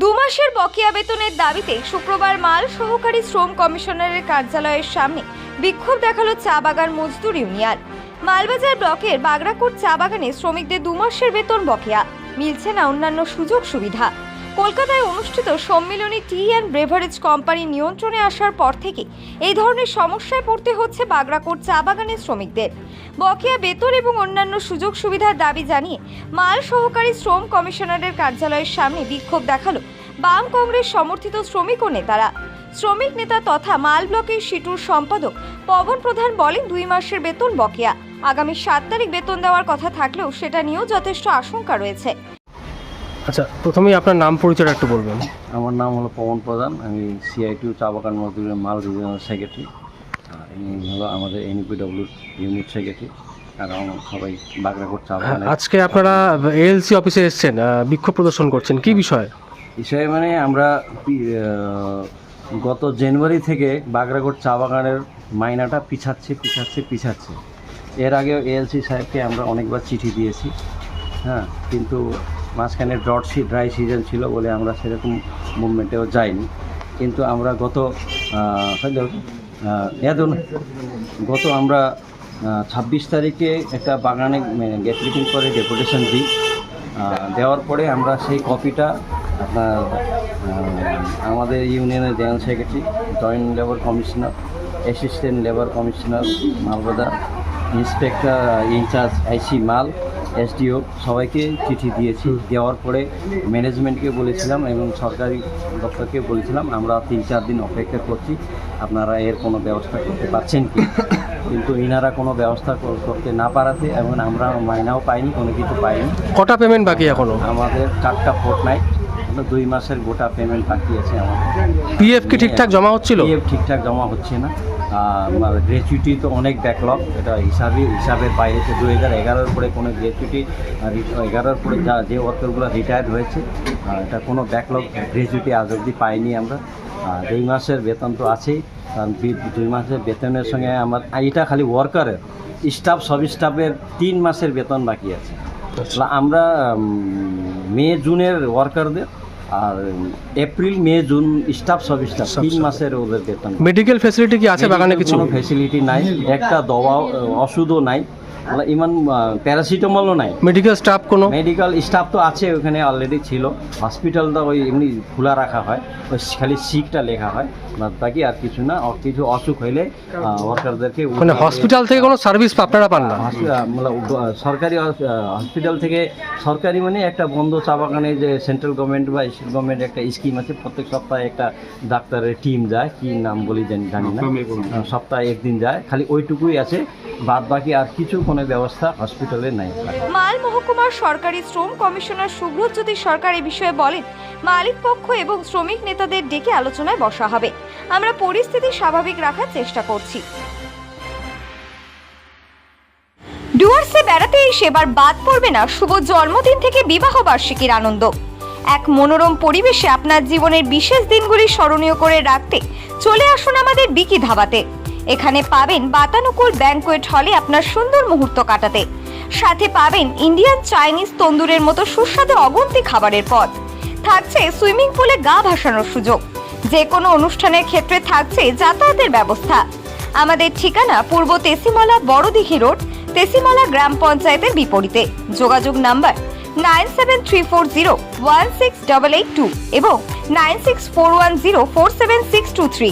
দু মাসের বকেয়া বেতনের দাবিতে শুক্রবার মাল সহকারী শ্রম কমিশনারের কার্যালয়ের সামনে বিক্ষোভ দেখাল চা বাগান মজদুর ইউনিয়ন। মালবাজার ব্লকের বাগরাকোট চা বাগানে শ্রমিকদের দু মাসের বেতন বকেয়া। মিলছে না অন্যান্য সুযোগ সুবিধা। কলকাতায় অনুষ্ঠিত সম্মিলনী টি অ্যান্ড ব্রেভারেজ কোম্পানি নিয়ন্ত্রণে আসার পর থেকে এই ধরনের সমস্যায় পড়তে হচ্ছে বাগরাকোট চা বাগানের শ্রমিকদের। বকেয়া বেতন এবং অন্যান্য সুযোগ সুবিধার দাবি জানিয়ে মাল সহকারী শ্রম কমিশনারের কার্যালয়ের সামনে বিক্ষোভ দেখাল বাম কংগ্রেস সমর্থিত শ্রমিক ও নেতারা। শ্রমিক নেতা তথা মাল ব্লকের সিটুর সম্পাদক পবন প্রধান বলেন দুই মাসের বেতন বকেয়া। আগামী সাত তারিখ বেতন দেওয়ার কথা থাকলেও সেটা নিয়েও যথেষ্ট আশঙ্কা রয়েছে। আচ্ছা প্রথমেই আপনার নাম পরিচয়টা একটু বলবেন। আমার নাম হলো পবন প্রধান আমি সিআইটিউ চা বাগান মজদুরের মাল রিজিওনাল সেক্রেটারি আর ইনি হলো আমাদের এনইপিডব্লিউ ইউনিট সেক্রেটারি আর আমার সবাই বাগরাকোট চা বাগানের আজকে আপনারা এএলসি অফিসে এসেছেন বিক্ষোভ প্রদর্শন করছেন কি বিষয়? বিষয়ে মানে আমরা গত জানুয়ারি থেকে বাগরাকোট চা বাগানের মাইনাটা পিছাচ্ছে পিছাচ্ছে পিছাচ্ছে। এর আগেও এএলসি সাহেবকে আমরা অনেকবার চিঠি দিয়েছি হ্যাঁ কিন্তু মাঝখানে ড্রট সি ড্রাই সিজন ছিল বলে আমরা সেরকম মুভমেন্টেও যাইনি। কিন্তু আমরা গত গত আমরা ছাব্বিশ তারিখে একটা বাগানে গেট মিটিং করে ডেপুটেশন দিই। দেওয়ার পরে আমরা সেই কপিটা আপনার আমাদের ইউনিয়নের general secretary, joint labour commissioner assistant labour commissioner মালবাদা inspector incharge IC Mal SDO সবাইকে চিঠি দিয়েছি। দেওয়ার পরে ম্যানেজমেন্টকে বলেছিলাম এবং সরকারি দপ্তরকে বলেছিলাম আমরা তিন চার দিন অপেক্ষা করছি। আপনারা এর কোনো ব্যবস্থা করতে পারছেন কি? কিন্তু ইনারা কোনো ব্যবস্থা করতে না পারাতে এবং আমরা মাইনাও পাইনি কোনো কিছু পাইনি। কটা পেমেন্ট বাকি এখনও? আমাদের চারটা ফোর্টনাইট দুই মাসের গোটা পেমেন্ট বাকি আছে আমাদের পিএফ কি ঠিকঠাক জমা হচ্ছিল? পিএফ ঠিকঠাক জমা হচ্ছে না। গ্র্যাচুইটি তো অনেক ব্যাকলগ এটা হিসাবে হিসাবের বাইরে তো দু হাজার এগারোর পরে কোনো গ্র্যাচুইটি এগারোর পরে যা যে ওয়ার্কারগুলো রিটায়ার্ড হয়েছে এটা কোনো ব্যাকলগ গ্র্যাচুইটি আজ অবধি পাইনি আমরা। দুই মাসের বেতন তো আছেই। কারণ দুই মাসের বেতনের সঙ্গে আমার এটা খালি ওয়ার্কারের স্টাফ সব স্টাফের তিন মাসের বেতন বাকি আছে। আমরা মে জুনের ওয়ার্কারদের আর এপ্রিল মে জুন স্টাফ সব স্টাফ তিন মাসের ওদের বেতন মেডিকেল ফেসিলিটি কি আছে? বাগানে কিছু? ফ্যাসিলিটি ফেসিলিটি নাই একটা দবা ওষুধও নাই। ইমান প্যারাসিটামলও নাই। মেডিকেল স্টাফ কোনো? মেডিকেল স্টাফ তো আছে ওখানে অলরেডি ছিল। হসপিটালটা ওই এমনি খোলা রাখা হয়। ওই খালি সিকটা লেখা হয়। বাদ বাকি আর কিছু না আর কিছু অসুখ হইলে ওয়ার্কারদেরকে মানে হসপিটাল থেকে কোনো সার্ভিস আপনারা পান না? সরকারি হসপিটাল থেকে সরকারি মানে একটা বন্ধ চা বাগানে যে সেন্ট্রাল গভর্নমেন্ট বা স্টেট গভর্নমেন্ট একটা স্কিম আছে প্রত্যেক সপ্তাহে একটা ডাক্তারের টিম যায় কি নাম বলি জানি জানি না। সপ্তাহে একদিন যায় খালি ওইটুকুই আছে। বাদ বাকি আর কিছু কোনো ব্যবস্থা হসপিটালে নাই। মাল মহকুমার সরকারি শ্রম কমিশনার শুভ্রজ্যোতি সরকার এ বিষয়ে বলেন, মালিক পক্ষ এবং শ্রমিক নেতাদের ডেকে আলোচনায় বসা হবে। আমরা পরিস্থিতি স্বাভাবিক রাখার চেষ্টা করছি। ডুয়ার্সে বেড়াতে এসে এবার বাদ পড়বে না শুভ জন্মদিন থেকে বিবাহ বার্ষিকীর আনন্দ। এক মনোরম পরিবেশে আপনার জীবনের বিশেষ দিনগুলি স্মরণীয় করে রাখতে চলে আসুন আমাদের বিকি ধাবাতে। এখানে পাবেন বাতানুকূল ব্যাংকোয়েট হলে আপনার সুন্দর মুহূর্ত কাটাতে। সাথে পাবেন ইন্ডিয়ান চাইনিজ তন্দুরের মতো সুস্বাদু অগন্তি খাবারের পদ। থাকছে সুইমিং পুলে গা ভাসানোর সুযোগ। যে কোনো অনুষ্ঠানের ক্ষেত্রে থাকছে যাতায়াতের ব্যবস্থা। আমাদের ঠিকানা পূর্ব তেসিমালা বড়দিঘি রোড, তেসিমালা গ্রাম পঞ্চায়েতের বিপরীতে। যোগাযোগ number nine seven three four zero one six double eight two এবং nine six four one zero four seven six two three.